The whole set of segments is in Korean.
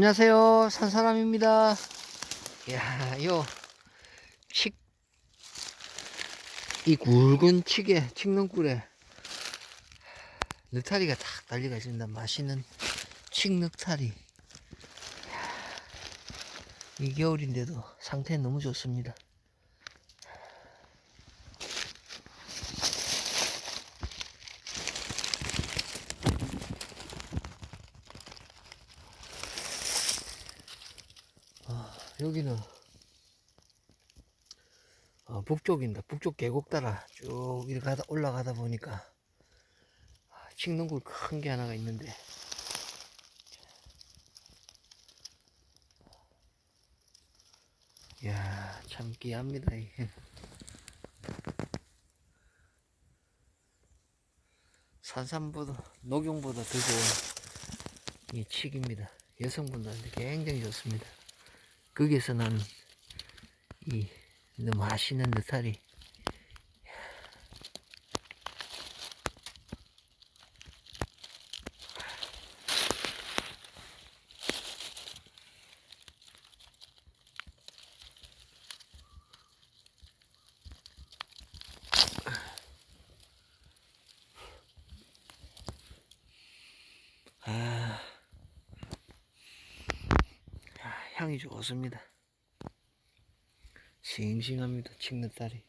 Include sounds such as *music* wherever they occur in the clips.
안녕하세요. 산사람입니다. 이야 요 칡, 이 굵은 칡에 칡능굴에 늑타리가 탁 달려가 있습니다. 맛있는 칡늑타리. 이 겨울인데도 상태 너무 좋습니다 여기는 어, 북쪽입니다. 북쪽 계곡 따라 쭉 이렇게 가다 올라가다 보니까 아, 칡능굴 큰 게 하나가 있는데 이야 참 귀합니다. 이게. 산삼보다 녹용보다 더 좋은 이 칡입니다. 여성분들한테 굉장히 좋습니다. 거기에서 난이 너무 맛있는 느타리 향이 좋습니다. 싱싱합니다. 칡느다리.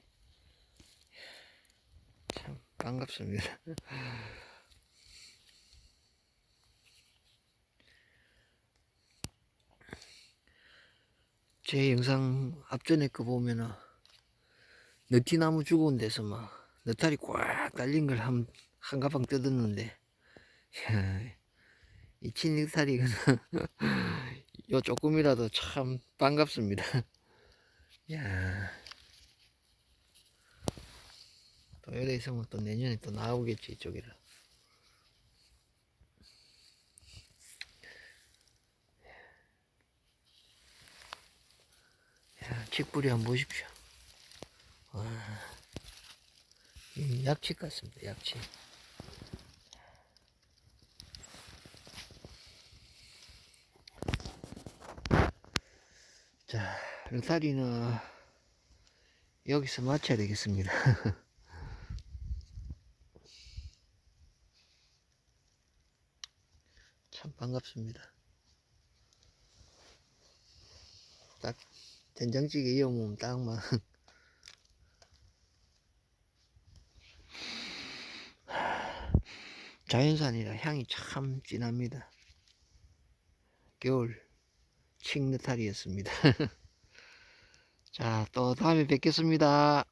참 반갑습니다. *laughs* 제 영상 앞전에 거 보면은 느티나무 죽은 데서 막 느타리 꽉 달린 걸 한, 한 가방 뜯었는데 이야, *laughs* 이 칡느타리는 요 조금이라도 참 반갑습니다. *laughs* 야. 또 이래 있으면 또 내년에 또 나오겠지 이쪽이라. 야, 칡뿌리 한번 보십시오. 와. 이 약칡 같습니다. 약칡. 자, 르타리는 여기서 마쳐야 되겠습니다. *laughs* 참 반갑습니다. 딱 된장찌개 이어 먹으면 딱만 *laughs* 자연산이라 향이 참 진합니다. 겨울 칡느타리였습니다. 자, 또 다음에 뵙겠습니다.